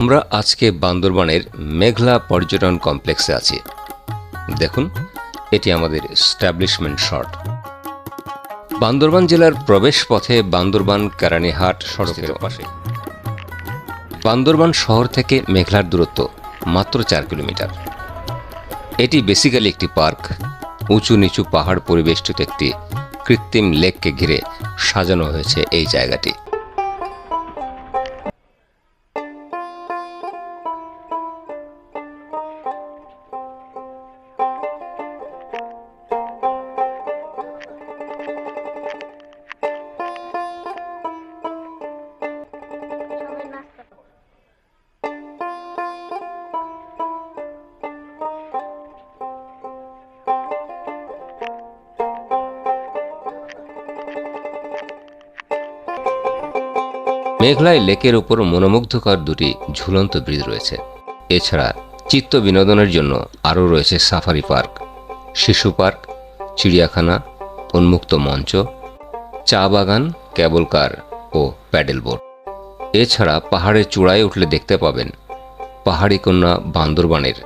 আমরা আজকে বান্দরবানের মেঘলা পর্যটন কমপ্লেক্সে আছি। দেখুন এটি আমাদের স্ট্যাবলিশমেন্ট শট বান্দরবান জেলার প্রবেশ পথে বান্দরবান কেরানীহাট সড়কের পাশে। বান্দরবান শহর থেকে মেঘলার দূরত্ব মাত্র চার কিলোমিটার। এটি বেসিক্যালি একটি পার্ক। উঁচু নিচু পাহাড় পরিবেষ্টিত একটি কৃত্রিম লেককে ঘিরে সাজানো হয়েছে এই জায়গাটি। মেঘলায় লেকের উপর মনোমুগ্ধকর দুটি ঝুলন্ত ব্রিজ রয়েছে। এছাড়া চিত্ত বিনোদনের জন্য আরও রয়েছে সাফারি পার্ক, শিশু পার্ক, চিড়িয়াখানা, উন্মুক্ত মঞ্চ, চা বাগান, কেবল কার ও প্যাডেল বোট এছাড়া পাহাড়ের চূড়ায় উঠলে দেখতে পাবেন পাহাড়ি কন্যা বান্দরবানের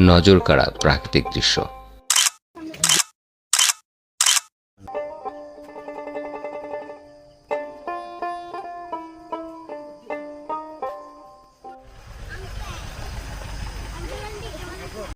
নজর কাড়া প্রাকৃতিক দৃশ্য।